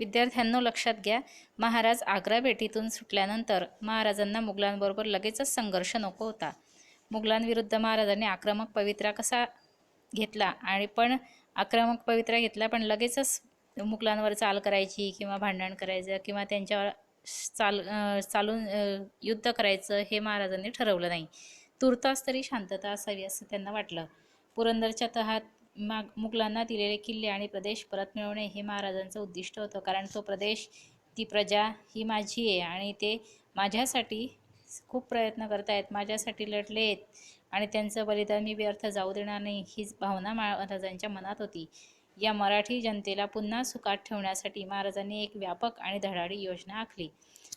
विद्यार्थ्यांनो लक्षात घ्या महाराज आग्रा भेटीतून सुटल्यानंतर महाराजांना मुघलांबरोबर लगेचच संघर्ष नको होता. मुघलांविरुद्ध महाराजांनी आक्रमक पवित्रा कसा घेतला आणि पण आक्रमक पवित्रा घेतला पण लगेचच मुघलांवर चाल करायची किंवा भांडण करायचं किंवा त्यांच्यावर चाल चालून युद्ध करायचं हे महाराजांनी ठरवलं नाही. तुर्तास तरी शांतता असावी असं त्यांना वाटलं. पुरंदरच्या तहात माग मुघलांना दिलेले किल्ले आणि प्रदेश परत मिळवणे हे महाराजांचं उद्दिष्ट होतं. कारण तो प्रदेश ती प्रजा ही माझी आहे आणि ते माझ्यासाठी खूप प्रयत्न करतायत माझ्यासाठी लढले आहेत आणि त्यांचं बलिदान मी व्यर्थ जाऊ देणार नाही हीच भावना महाराजांच्या मनात होती. या मराठी जनतेला पुन्हा सुखात ठेवण्यासाठी महाराजांनी एक व्यापक आणि धडाडी योजना आखली.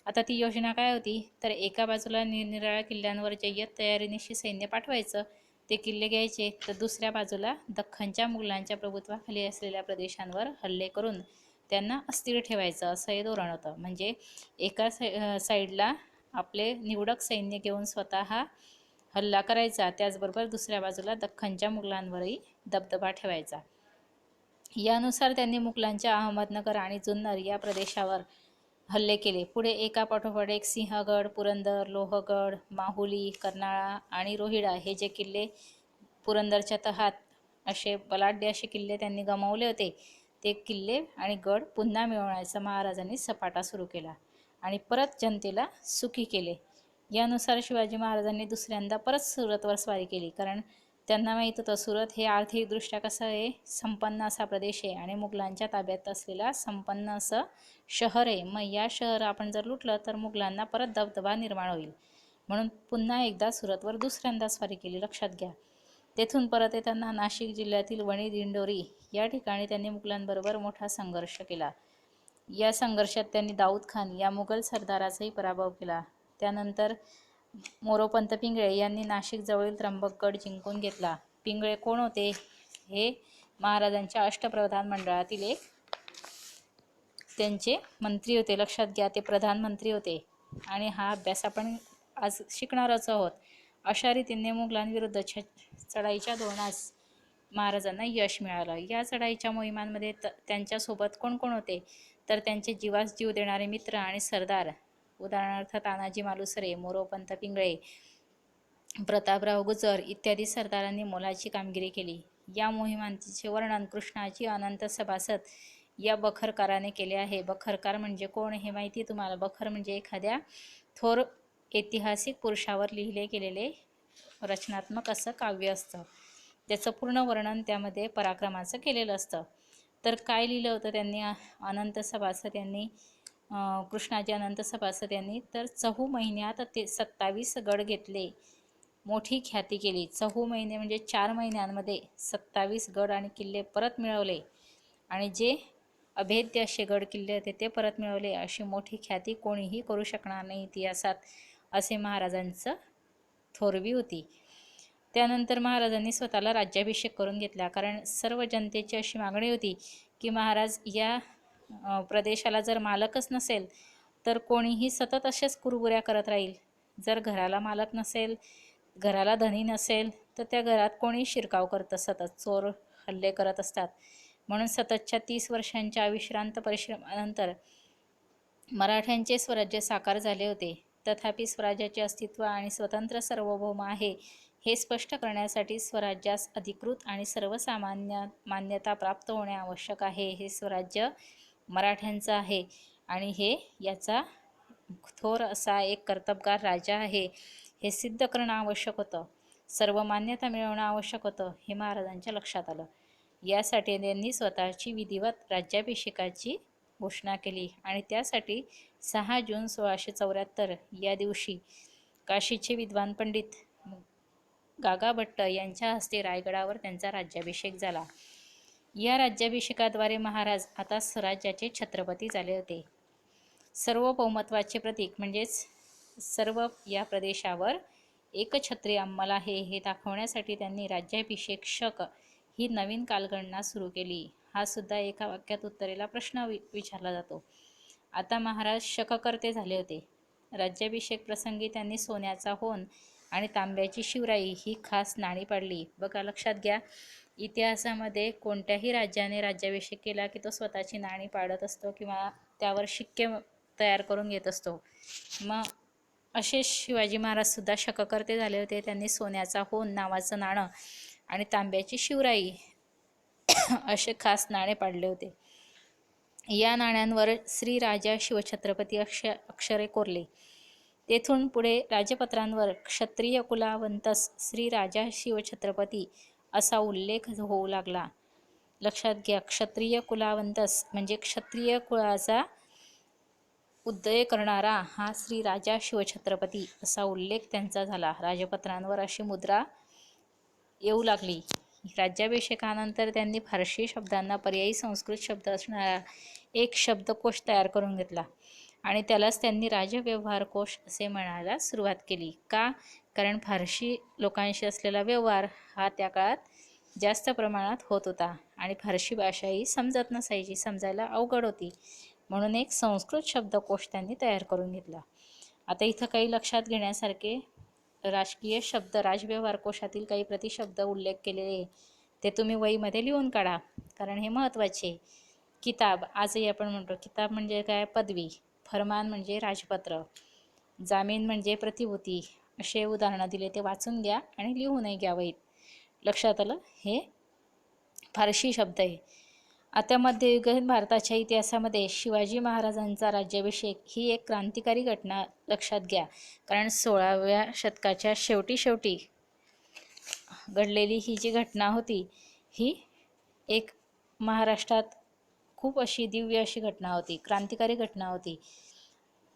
आता ती योजना काय होती? तर एका बाजूला निरनिराळ्या किल्ल्यांवर जय्यत तयारीनिशी सैन्य पाठवायचं ते किल्ले घ्यायचे. तर दुसऱ्या बाजूला दख्खनच्या मुघलांच्या प्रभुत्वाखाली असलेल्या प्रदेशांवर हल्ले करून त्यांना अस्थिर ठेवायचं असं हे धोरण होतं. म्हणजे एका साई साईडला आपले निवडक सैन्य घेऊन स्वतः हल्ला करायचा त्याचबरोबर दुसऱ्या बाजूला दख्खनच्या मुघलांवरही दबदबा ठेवायचा. यानुसार त्यांनी मुघलांच्या अहमदनगर आणि जुन्नर या प्रदेशावर हल्ले केले. पुढे एका पाठोपाठ एक सिंहगड पुरंदर लोहगड माहुली कर्नाळा आणि रोहिडा हे जे किल्ले पुरंदरच्या तहात असे बलाढ्य असे किल्ले त्यांनी गमावले होते ते किल्ले आणि गड पुन्हा मिळवण्याचा महाराजांनी सपाटा सुरू केला आणि परत जनतेला सुखी केले. यानुसार शिवाजी महाराजांनी दुसऱ्यांदा परत सुरतवर स्वारी केली कारण त्यांना माहीत होतं सुरत हे आर्थिकदृष्ट्या कसं आहे संपन्न असा प्रदेश आहे आणि मुघलांच्या ताब्यात असलेला संपन्न असं शहर आहे. मग या शहर आपण जर लुटलं तर मुघलांना परत दबदबा निर्माण होईल. म्हणून पुन्हा एकदा सुरतवर दुसऱ्यांदा स्वारी केली. लक्षात घ्या. तेथून परत येताना नाशिक जिल्ह्यातील वणी दिंडोरी या ठिकाणी त्यांनी मुघलांबरोबर मोठा संघर्ष केला. या संघर्षात त्यांनी दाऊद खान या मुघल सरदाराचाही पराभव केला. त्यानंतर मोरोपंत पिंगळे यांनी नाशिकजवळील त्र्यंबकगड जिंकून घेतला. पिंगळे कोण होते? हे महाराजांच्या अष्टप्रधान मंडळातील एक त्यांचे मंत्री होते. लक्षात घ्या ते प्रधानमंत्री होते. आणि हा अभ्यास आपण आज शिकणारच आहोत. अशा रीतीने मुघलांविरुद्ध छ चढाईच्या धोरणास महाराजांना यश मिळालं. या चढाईच्या मोहिमांमध्ये त त्यांच्यासोबत कोण कोण होते? तर त्यांचे जीवास जीव देणारे मित्र आणि सरदार उदाहरणार्थ तानाजी मालुसरे मोरोपंत पिंगळे प्रतापराव गुजर इत्यादी सरदारांनी मोलाची कामगिरी केली. या मोहिमांचे वर्णन कृष्णाची अनंत सभासद या बखरकाराने केले आहे. बखरकार म्हणजे कोण हे माहिती तुम्हाला? बखर म्हणजे एखाद्या थोर ऐतिहासिक पुरुषावर लिहिले गेलेले रचनात्मक असं काव्य असतं. त्याचं पूर्ण वर्णन त्यामध्ये पराक्रमाचं केलेलं असतं. तर काय लिहिलं होतं त्यांनी? अनंत सभासद यांनी कृष्णाजी अनंत सभासद यांनी तर चहू महिन्यात ते सत्तावीस गड घेतले. मोठी ख्याती केली. चहू महिने म्हणजे चार महिन्यांमध्ये सत्तावीस गड आणि किल्ले परत मिळवले. आणि जे अभेद्य असे गड किल्ले होते ते परत मिळवले. अशी मोठी ख्याती कोणीही करू शकणार नाही इतिहासात असे महाराजांचं थोरवी होती. त्यानंतर महाराजांनी स्वतःला राज्याभिषेक करून घेतला. कारण सर्व जनतेची अशी मागणी होती की महाराज या प्रदेशाला जर मालकच नसेल तर कोणीही सतत असेच कुरबुऱ्या करत राहील. जर घराला मालक नसेल घराला धनी नसेल तर त्या घरात कोणी शिरकाव करतं सतत चोर हल्ले करत असतात. म्हणून सततच्या तीस वर्षांच्या विश्रांत परिश्रमानंतर मराठ्यांचे स्वराज्य साकार झाले होते. तथापि स्वराज्याचे अस्तित्व आणि स्वतंत्र सार्वभौम आहे हे स्पष्ट करण्यासाठी स्वराज्यास अधिकृत आणि सर्वसामान्य मान्यता प्राप्त होणे आवश्यक आहे. हे स्वराज्य मराठ्यांचं आहे. आणि हे याचा थोर असा एक कर्तबगार राजा आहे. हे सिद्ध करणं आवश्यक होतं. सर्व मान्यता मिळवणं आवश्यक होतं हे महाराजांच्या लक्षात आलं. यासाठी त्यांनी स्वतःची विधिवत राज्याभिषेकाची घोषणा केली. आणि त्यासाठी सहा जून सोळाशे चौऱ्याहत्तर या दिवशी काशीचे विद्वान पंडित गागाभट्ट यांच्या हस्ते रायगडावर त्यांचा राज्याभिषेक झाला. या राज्याभिषेकाद्वारे महाराज आता स्वराज्याचे छत्रपती झाले होते. सर्वभौमत्वाचे प्रतीक म्हणजेच सर्व या प्रदेशावर एकछत्री अंमल आहे हे दाखवण्यासाठी त्यांनी राज्याभिषेक शक ही नवीन कालगणना सुरू केली. हा सुद्धा एका वाक्यात उत्तरेला प्रश्न वि विचारला जातो. आता महाराज शककर्ते झाले होते. राज्याभिषेक प्रसंगी त्यांनी सोन्याचा होन आणि तांब्याची शिवराई ही खास नाणी पाडली. बघा लक्षात घ्या. इतिहासामध्ये कोणत्याही राज्याने राज्याभिषेक केला की तो स्वतःची नाणी पाडत असतो किंवा त्यावर शिक्के तयार करून घेत असतो. मग असे शिवाजी महाराजसुद्धा शककर्ते झाले होते. त्यांनी सोन्याचा होन नावाचं नाणं आणि तांब्याची शिवराई असे खास नाणे पाडले होते. या नाण्यांवर श्री राजा शिवछत्रपती अक्ष अक्षरे कोरले. तेथून पुढे राजपत्रांवर क्षत्रिय कुलावंतस श्री राजा शिवछत्रपती असा उल्लेख होऊ लागला. लक्षात घ्या क्षत्रिय कुलावंतस म्हणजे क्षत्रिय कुळाचा उदय करणारा हा श्री राजा शिवछत्रपती असा उल्लेख त्यांचा झाला. राजपत्रांवर अशी मुद्रा येऊ लागली. राज्याभिषेकानंतर त्यांनी फारशी शब्दांना पर्यायी संस्कृत शब्द असणारा एक शब्दकोश तयार करून घेतला. आणि त्यालाच त्यांनी राजव्यवहार कोश असे म्हणायला सुरुवात केली. का? कारण फारशी लोकांशी असलेला व्यवहार हा त्या काळात जास्त प्रमाणात होत होता आणि फारशी भाषाही समजत नसायची समजायला अवघड होती. म्हणून एक संस्कृत शब्दकोश त्यांनी तयार करून घेतला. आता इथं काही लक्षात घेण्यासारखे राजकीय शब्द राजव्यवहार कोशातील काही प्रतिशब्द उल्लेख केलेले ते तुम्ही वहीमध्ये लिहून काढा. कारण हे महत्त्वाचे. किताब आजही आपण म्हणतो किताब म्हणजे काय? पदवी. फरमान म्हणजे राजपत्र. जामीन म्हणजे प्रतिभूती. असे उदाहरणं दिले ते वाचून घ्या आणि लिहूनही घ्या वहीत. लक्षात आलं? हे फारशी शब्द आहे. आता मध्ययुगीन भारताच्या इतिहासामध्ये शिवाजी महाराजांचा राज्याभिषेक ही एक क्रांतिकारी घटना लक्षात घ्या. कारण सोळाव्या शतकाच्या शेवटी शेवटी घडलेली ही जी घटना होती ही एक महाराष्ट्रात खूप अशी दिव्य अशी घटना होती. क्रांतिकारी घटना होती.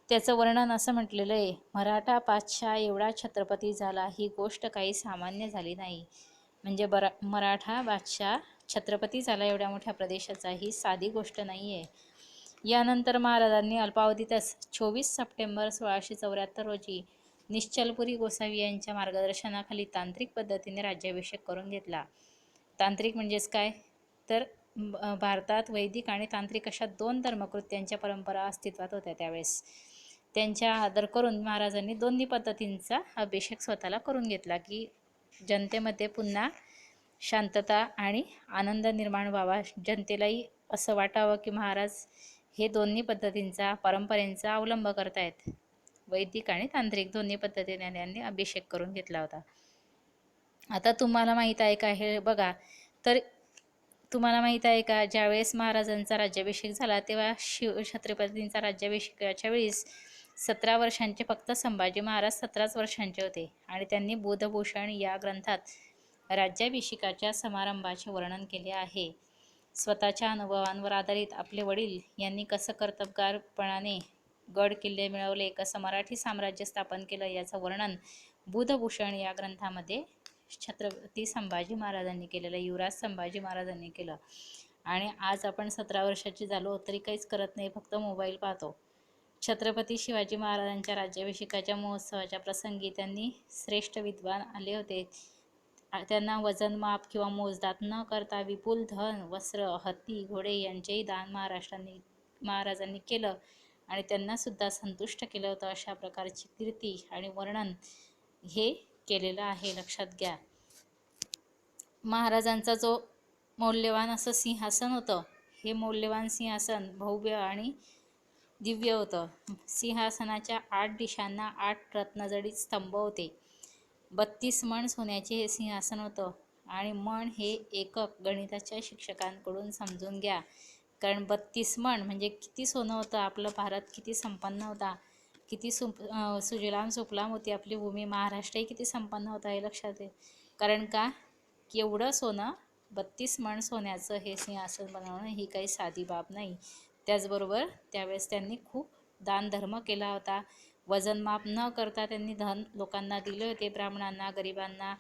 त्याचं वर्णन असं म्हटलेलं आहे मराठा पाचशा एवढा छत्रपती झाला ही गोष्ट काही सामान्य झाली नाही. म्हणजे बरा मराठा बादशाह छत्रपती झाला एवढ्या मोठ्या प्रदेशाचा ही साधी गोष्ट नाही आहे. यानंतर महाराजांनी अल्पावधीतच चोवीस सप्टेंबर सोळाशे चौऱ्याहत्तर रोजी निश्चलपुरी गोसावी यांच्या मार्गदर्शनाखाली तांत्रिक पद्धतीने राज्याभिषेक करून घेतला. तांत्रिक म्हणजेच काय? तर भारतात वैदिक आणि तांत्रिक अशा दोन धर्मकृत्यांच्या परंपरा अस्तित्वात होत्या त्यावेळेस. त्यांच्या आदर करून महाराजांनी दोन्ही पद्धतींचा अभिषेक स्वतःला करून घेतला की जनतेमध्ये पुन्हा शांतता आणि आनंद निर्माण व्हावा. जनतेलाही असं वाटावं की महाराज हे दोन्ही पद्धतींचा परंपरेचा अवलंब करतायत. वैदिक आणि तांत्रिक दोन्ही पद्धतीने त्यांनी अभिषेक करून घेतला होता. आता तुम्हाला माहीत आहे का हे बघा तर तुम्हाला माहीत आहे का ज्यावेळेस महाराजांचा राज्याभिषेक झाला तेव्हा शिव छत्रपतींचा राज्याभिषेकाच्या वेळेस सतरा वर्षांचे फक्त संभाजी महाराज सतराच वर्षांचे होते. आणि त्यांनी बुधभूषण या ग्रंथात राज्याभिषेकाच्या समारंभाचे वर्णन केले आहे. स्वतःच्या अनुभवांवर आधारित आपले वडील यांनी कसं कर्तबगारपणाने गड किल्ले मिळवले कसं मराठी साम्राज्य स्थापन केलं याचं वर्णन बुधभूषण या ग्रंथामध्ये छत्रपती संभाजी महाराजांनी केलेलं युवराज संभाजी महाराजांनी केलं. आणि आज आपण सतरा वर्षाची झालो तरी काहीच करत नाही फक्त मोबाईल पाहतो. छत्रपती शिवाजी महाराजांच्या राज्याभिषेकाच्या महोत्सवाच्या प्रसंगी त्यांनी श्रेष्ठ विद्वान आले होते. त्यांना वजन माप किंवा मोजदात न करता विपुल धन वस्त्र हत्ती घोडे यांचेही दान महाराष्ट्रांनी महाराजांनी केलं आणि त्यांनासुद्धा संतुष्ट केलं होतं. अशा प्रकारची कीर्ती आणि वर्णन हे केलेलं आहे. लक्षात घ्या. महाराजांचा जो मौल्यवान असं सिंहासन होतं हे मौल्यवान सिंहासन भव्य आणि दिव्य होतं. सिंहासनाच्या आठ दिशांना आठ रत्नजडीत स्तंभ होते. बत्तीस मण सोन्याचे हे सिंहासन होतं. आणि मण हे एकक गणिताच्या शिक्षकांकडून समजून घ्या. कारण बत्तीस मण म्हणजे किती सोनं होतं आपलं भारत किती संपन्न होता. किती सु सुजलाम सुफलाम होती आपली भूमी महाराष्ट्रही किती संपन्न होता हे लक्षात आहे. कारण का? एवढं सोनं बत्तीस मण सोन्याचं हे सिंहासन बनवणं ही काही साधी बाब नाही. त्याचबरोबर त्यावेळेस त्यांनी खूप दानधर्म केला होता. वजनमाप न करता त्यांनी धन लोकांना दिले होते ब्राह्मणांना गरिबांना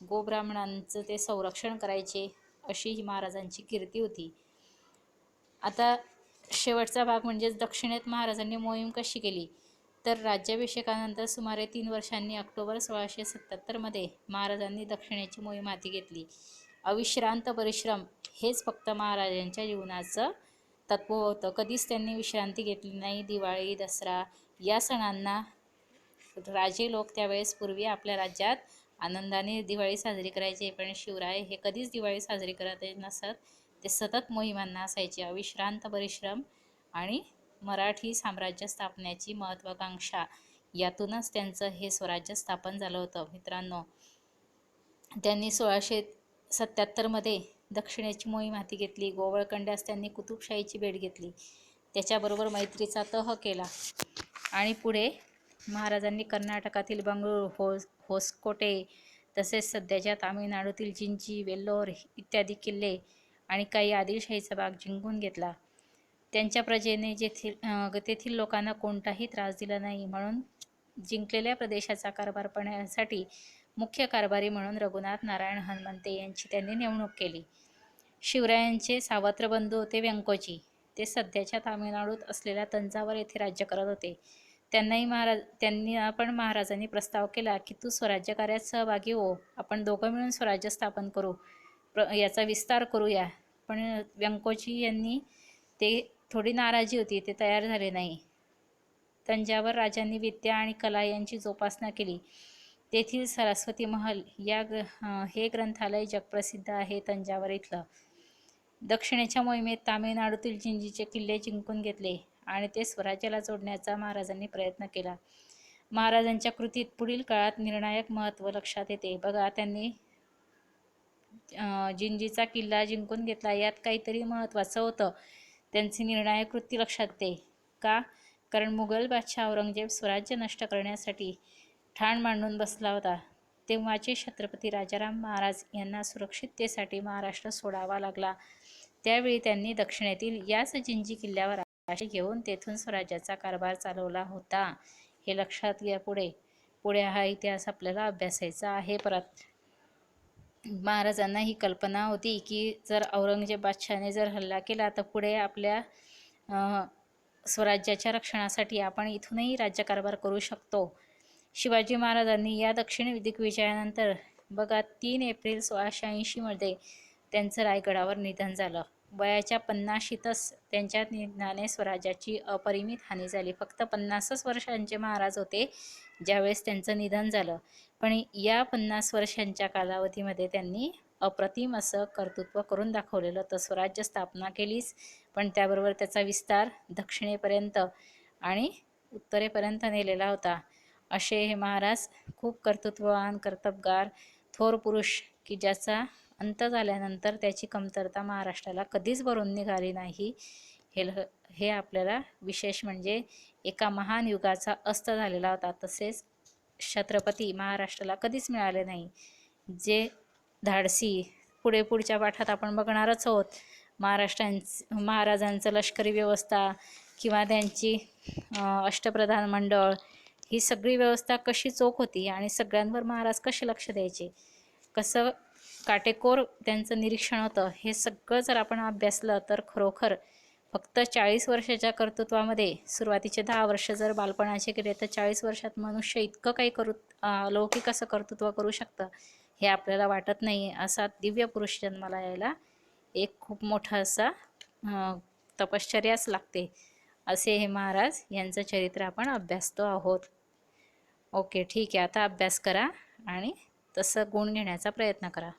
गोब्राह्मणांचं ते संरक्षण करायचे अशी ही महाराजांची कीर्ती होती. आता शेवटचा भाग म्हणजेच दक्षिणेत महाराजांनी मोहीम कशी केली? तर राज्याभिषेकानंतर सुमारे तीन वर्षांनी ऑक्टोबर सोळाशे सत्याहत्तरमध्ये महाराजांनी दक्षिणेची मोहीम हाती घेतली. अविश्रांत परिश्रम हेच फक्त महाराजांच्या जीवनाचं तत्व होतं कधीच त्यांनी विश्रांती घेतली नाही दिवाळी दसरा या सणांना. राजे लोक त्यावेळेस पूर्वी आपल्या राज्यात आनंदाने दिवाळी साजरी करायचे पण शिवराय हे कधीच दिवाळी साजरी करत नसत. ते सतत मोहिमांना असायचे. अविश्रांत परिश्रम आणि मराठी साम्राज्य स्थापण्याची महत्त्वाकांक्षा. यातूनच त्यांचं हे स्वराज्य स्थापन झालं होतं. मित्रांनो त्यांनी सोळाशे सत्याहत्तरमध्ये दक्षिणेची मोहीम हाती घेतली गोवळकंड्यास त्यांनी कुतुबशाहीची भेट घेतली. त्याच्याबरोबर मैत्रीचा तह केला. आणि पुढे महाराजांनी कर्नाटकातील बंगळूर हो होसकोटे तसेच सध्याच्या तामिळनाडूतील जिंजी वेल्लोर इत्यादी किल्ले आणि काही आदिलशाहीचा भाग जिंकून घेतला. त्यांच्या प्रजेने जेथील तेथील लोकांना कोणताही त्रास दिला नाही म्हणून जिंकलेल्या प्रदेशाचा कारभार पाहण्यासाठी मुख्य कारभारी म्हणून रघुनाथ नारायण हनुमंते यांची त्यांनी नेमणूक केली. शिवरायांचे सावत्र बंधू होते व्यंकोची ते सध्याच्या तामिळनाडूत असलेल्या तंजावर येथे राज्य करत होते. त्यांनाही महाराज त्यांनी पण महाराजांनी प्रस्ताव केला की तू स्वराज्य कार्यात सहभागी हो. आपण दोघं मिळून स्वराज्य स्थापन करू. प्र याचा विस्तार करूया. पण व्यंकोची यांनी ते थोडी नाराजी होती ते तयार झाले नाही. तंजावर राजांनी विद्या आणि कला यांची जोपासना केली. तेथील सरस्वती महल या ग्र हे ग्रंथालय जगप्रसिद्ध आहे तंजावर इथलं. दक्षिणेच्या मोहिमेत तामिळनाडूतील जिंजीचे किल्ले जिंकून घेतले आणि ते स्वराज्याला जोडण्याचा महाराजांनी प्रयत्न केला. महाराजांच्या कृतीत पुढील काळात निर्णायक महत्त्व लक्षात येते. बघा त्यांनी जिंजीचा किल्ला जिंकून घेतला. यात काहीतरी महत्त्वाचं होतं. त्यांची निर्णायक कृती लक्षात येते. का? कारण मुघल बादशाह औरंगजेब स्वराज्य नष्ट करण्यासाठी ठाण मांडून बसला होता. तेव्हाचे छत्रपती राजाराम महाराज यांना सुरक्षिततेसाठी महाराष्ट्र सोडावा लागला. त्यावेळी त्यांनी दक्षिणेतील याच जिंजी किल्ल्यावर आशे घेऊन तेथून स्वराज्याचा कारभार चालवला होता. हे लक्षात घ्या पुढे. पुढे हा इतिहास आपल्याला अभ्यासायचा आहे. परत महाराजांना ही कल्पना होती की जर औरंगजेब बादशहाने जर हल्ला केला तर पुढे आपल्या अं, स्वराज्याच्या रक्षणासाठी आपण इथूनही राज्यकारभार करू शकतो. शिवाजी महाराजांनी या दक्षिण दिग्विजयानंतर बघा तीन एप्रिल सोळाशे ऐंशीमध्ये त्यांचं रायगडावर निधन झालं. वयाच्या पन्नाशीतच त्यांच्या निधनाने स्वराज्याची अपरिमित हानी झाली. फक्त पन्नासच वर्षांचे महाराज होते ज्यावेळेस त्यांचं निधन झालं. पण या पन्नास वर्षांच्या कालावधीमध्ये त्यांनी अप्रतिम असं कर्तृत्व करून दाखवलेलं तर स्वराज्य स्थापना केलीच पण त्याबरोबर त्याचा विस्तार दक्षिणेपर्यंत आणि उत्तरेपर्यंत नेलेला होता. असे हे महाराज खूप कर्तृत्ववान कर्तबगार थोर पुरुष की ज्याचा अंत झाल्यानंतर त्याची कमतरता महाराष्ट्राला कधीच भरून निघाली नाही. हे ल- हे आपल्याला विशेष म्हणजे एका महान युगाचा अस्त झालेला होता. तसेच छत्रपती महाराष्ट्राला कधीच मिळाले नाही. जे धाडसी पुढे पुढच्या पाठात आपण बघणारच आहोत. महाराष्ट्रांच महाराजांचं लष्करी व्यवस्था किंवा त्यांची अष्टप्रधान मंडळ ही सगळी व्यवस्था कशी चोख होती आणि सगळ्यांवर महाराज कसे लक्ष द्यायचे? कसं काटेकोर त्यांचं निरीक्षण होतं. हे सगळं जर आपण अभ्यासलं तर खरोखर फक्त चाळीस वर्षाच्या कर्तृत्वामध्ये सुरुवातीचे दहा वर्ष जर बालपणाचे केले तर चाळीस वर्षात मनुष्य इतकं काही करू अलौकिक असं कर्तृत्व करू शकतं हे आपल्याला वाटत नाही. असा दिव्य पुरुष जन्माला यायला एक खूप मोठा असा तपश्चर्याच लागते. असे हे महाराज यांचं चरित्र आपण अभ्यासतो आहोत. ओके ठीक आहे. आता अभ्यास करा आणि तसं गुण घेण्याचा प्रयत्न करा.